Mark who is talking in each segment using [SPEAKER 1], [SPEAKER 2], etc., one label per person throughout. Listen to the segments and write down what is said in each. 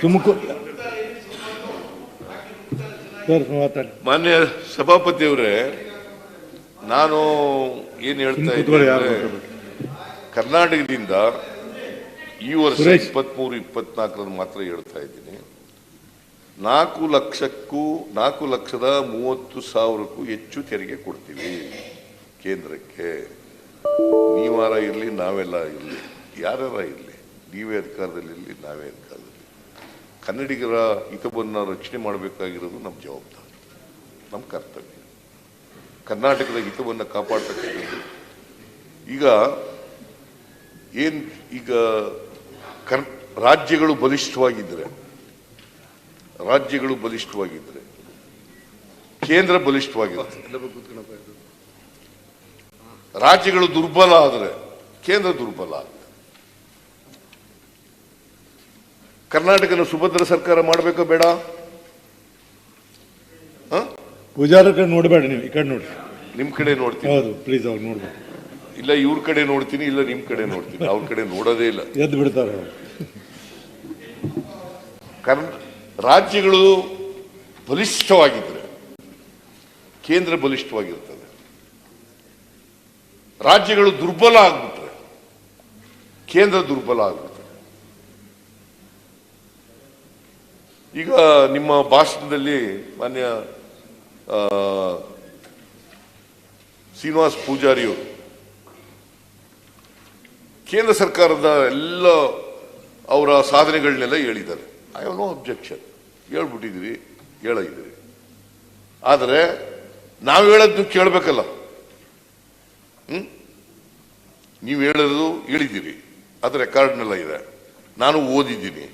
[SPEAKER 1] ತುಮಕೂರು.
[SPEAKER 2] ಮಾನ್ಯ ಸಭಾಪತಿಯವರೇ ನಾನು ಏನು ಹೇಳ್ತಾ
[SPEAKER 1] ಇದ್ದೀನಿ
[SPEAKER 2] ಕರ್ನಾಟಕದಿಂದ ಈ ವರ್ಷ. ಇಪ್ಪತ್ಮೂರು ಇಪ್ಪತ್ನಾಲ್ಕರಲ್ಲಿ ಮಾತ್ರ ಹೇಳ್ತಾ ಇದ್ದೀನಿ. ನಾಲ್ಕು ಲಕ್ಷಕ್ಕೂ ನಾಲ್ಕು ಲಕ್ಷದ ಮೂವತ್ತು ಸಾವಿರಕ್ಕೂ ಹೆಚ್ಚು ತೆರಿಗೆ ಕೊಡ್ತೀವಿ ಕೇಂದ್ರಕ್ಕೆ. ನೀವಾರ ಇರಲಿ ನಾವೆಲ್ಲ ಇರಲಿ. ಯಾರ್ಯಾರ ಇರಲಿ ನೀವೇ ಅಧಿಕಾರದಲ್ಲಿ ಇರಲಿ ನಾವೇ ಅಧಿಕಾರದಲ್ಲಿ ಕನ್ನಡಿಗರ ಹಿತವನ್ನು ರಕ್ಷಣೆ ಮಾಡಬೇಕಾಗಿರೋದು ನಮ್ಮ ಜವಾಬ್ದಾರಿ ನಮ್ಮ ಕರ್ತವ್ಯ. ಕರ್ನಾಟಕದ ಹಿತವನ್ನು ಕಾಪಾಡ್ತಕ್ಕಂಥದ್ದು. ಈಗ ಏನ್ ಈಗ ಕರ್ ರಾಜ್ಯಗಳು ಬಲಿಷ್ಠವಾಗಿದ್ದರೆ ರಾಜ್ಯಗಳು ಬಲಿಷ್ಠವಾಗಿದ್ದರೆ ಕೇಂದ್ರ ಬಲಿಷ್ಠವಾಗಿರುತ್ತೆ. ರಾಜ್ಯಗಳು ದುರ್ಬಲ ಆದರೆ ಕೇಂದ್ರ ದುರ್ಬಲ ಕರ್ನಾಟಕನ ಸುಭದ್ರ ಸರ್ಕಾರ ಮಾಡಬೇಕೋ ಬೇಡ? ಹ?
[SPEAKER 1] ಪೂಜಾರ ಕಡೆ ನೋಡಬೇಡ ನೀವು ಈ ಕಡೆ ನೋಡಿ
[SPEAKER 2] ನಿಮ್ ಕಡೆ ನೋಡ್ತೀನಿ.
[SPEAKER 1] ಹೌದು ಪ್ಲೀಸ್ ಅವ್ರು ನೋಡ್ಬೇಕು.
[SPEAKER 2] ಇಲ್ಲ ಇವ್ರ ಕಡೆ ನೋಡ್ತೀನಿ ಇಲ್ಲ ನಿಮ್ ಕಡೆ ನೋಡ್ತೀನಿ. ಅವ್ರ ಕಡೆ ನೋಡೋದೇ ಇಲ್ಲ.
[SPEAKER 1] ಎದ್ದು ಬಿಡ್ತಾರೆ
[SPEAKER 2] ಕರ್ನ ರಾಜ್ಯಗಳು ಬಲಿಷ್ಠವಾಗಿದ್ರೆ ಕೇಂದ್ರ ಬಲಿಷ್ಠವಾಗಿರ್ತದೆ. ರಾಜ್ಯಗಳು ದುರ್ಬಲ ಆಗ್ಬಿಟ್ರೆ ಕೇಂದ್ರ ದುರ್ಬಲ ಆಗ್ಬಿಟ್ರೆ ಈಗ ನಿಮ್ಮ ಭಾಷಣದಲ್ಲಿ ಮಾನ್ಯ ಶ್ರೀನಿವಾಸ್ ಪೂಜಾರಿಯವರು ಕೇಂದ್ರ ಸರ್ಕಾರದ ಎಲ್ಲ ಅವರ ಸಾಧನೆಗಳನ್ನೆಲ್ಲ ಹೇಳಿದ್ದಾರೆ. ಐ ಹ್ಯಾವ್ ನೋ ಅಬ್ಜೆಕ್ಷನ್ ಹೇಳ್ಬಿಟ್ಟಿದ್ದೀರಿ ಹೇಳಿದ್ದೀರಿ ಆದರೆ ನಾವು ಹೇಳೋದು ಕೇಳಬೇಕಲ್ಲ. ಹ್ಞೂ ನೀವು ಹೇಳೋದು ಹೇಳಿದ್ದೀರಿ. ಅದು ರೆಕಾರ್ಡ್ನೆಲ್ಲ ಇದೆ. ನಾನು ಓದಿದ್ದೀನಿ.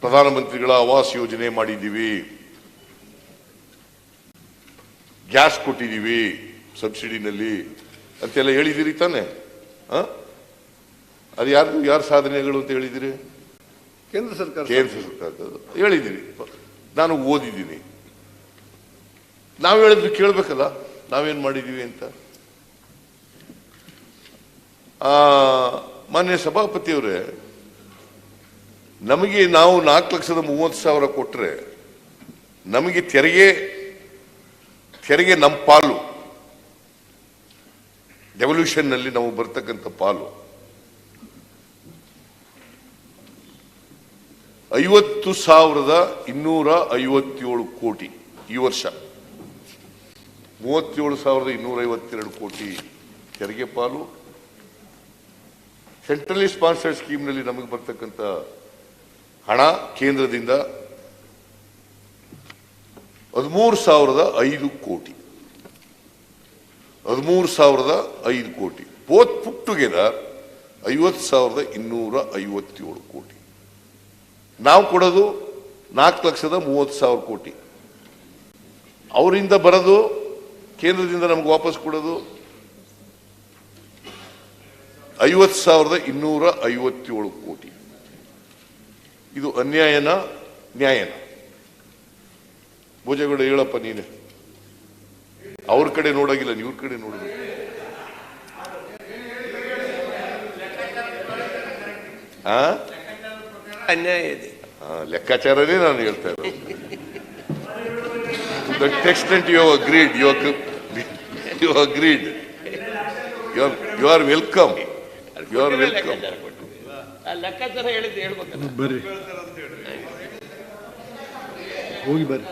[SPEAKER 2] ಪ್ರಧಾನಮಂತ್ರಿಗಳ ಆವಾಸ್ ಯೋಜನೆ ಮಾಡಿದ್ದೀವಿ. ಗ್ಯಾಸ್ ಕೊಟ್ಟಿದ್ದೀವಿ ಸಬ್ಸಿಡಿನಲ್ಲಿ ಅಂತೆಲ್ಲ ಹೇಳಿದಿರಿ ತಾನೆ? ಅದು ಯಾರು ಯಾರ ಸಾಧನೆಗಳು ಅಂತ ಹೇಳಿದಿರಿ
[SPEAKER 3] ಕೇಂದ್ರ ಸರ್ಕಾರ
[SPEAKER 2] ಕೇಂದ್ರ ಸರ್ಕಾರದ ಹೇಳಿದಿರಿ ನಾನು ಓದಿದ್ದೀನಿ. ನಾವು ಹೇಳಿದ್ರು ಕೇಳಬೇಕಲ್ಲ ನಾವೇನು ಮಾಡಿದ್ದೀವಿ ಅಂತ. ಮಾನ್ಯ ಸಭಾಪತಿಯವರೇ ನಮಗೆ ನಾವು ನಾಲ್ಕು ಲಕ್ಷದ ಮೂವತ್ತು ಸಾವಿರ ಕೊಟ್ಟರೆ ನಮಗೆ ತೆರಿಗೆ ತೆರಿಗೆ ನಮ್ಮ ಪಾಲು. ಡೆವಲ್ಯೂಷನ್ನಲ್ಲಿ ನಾವು ಬರ್ತಕ್ಕಂಥ ಪಾಲು. ಐವತ್ತು ಸಾವಿರದ ಇನ್ನೂರ ಐವತ್ತೇಳು ಕೋಟಿ ಈ ವರ್ಷ. ಮೂವತ್ತೇಳು ಸಾವಿರದ ಇನ್ನೂರ ಐವತ್ತೆರಡು ಕೋಟಿ ತೆರಿಗೆ ಪಾಲು. ಸೆಂಟ್ರಲಿ ಸ್ಪಾನ್ಸರ್ಡ್ ಸ್ಕೀಮ್ನಲ್ಲಿ ನಮಗೆ ಬರ್ತಕ್ಕಂಥ ಹಣ ಕೇಂದ್ರದಿಂದ ಹದಿಮೂರು ಸಾವಿರದ ಐದು ಕೋಟಿ. ಹದಿಮೂರು ಸಾವಿರದ ಐದು ಕೋಟಿ. ಬೋತ್ ಪುಟ್ ಟುಗೆದರ್ ಐವತ್ತು ಸಾವಿರದ ಇನ್ನೂರ ಐವತ್ತೇಳು ಕೋಟಿ. ನಾವು ಕೊಡೋದು ನಾಲ್ಕು ಲಕ್ಷದ ಮೂವತ್ತು ಸಾವಿರ ಕೋಟಿ. ಅವರಿಂದ ಬರೋದು ಕೇಂದ್ರದಿಂದ ನಮ್ಗೆ ವಾಪಸ್ ಕೊಡೋದು ಐವತ್ತು ಸಾವಿರದ ಇನ್ನೂರ ಐವತ್ತೇಳು ಕೋಟಿ. ಇದು ಅನ್ಯಾಯನ ನ್ಯಾಯನ. ಭೋಜಗೌಡ ಹೇಳಪ್ಪ ನೀನೆ. ಅವ್ರ ಕಡೆ ನೋಡೋಗಿಲ್ಲ ನೀವ್ರ ಕಡೆ ನೋಡೋದು ಆ?
[SPEAKER 3] ಅನ್ಯಾಯ ಇದೆ.
[SPEAKER 2] ಲೆಕ್ಕಾಚಾರನೇ ನಾನು ಹೇಳ್ತಾ ಇರೋದು. You agreed you you agreed you are welcome you are welcome.
[SPEAKER 3] ಆ ಲೆಕ್ಕಾಚಾರ ಹೇಳಿದ್ದು ಹೇಳ್ಬೇಕಲ್ಲ.
[SPEAKER 1] ಬರ್ರಿ. ಹೋಗಿ ಬರ್ರಿ.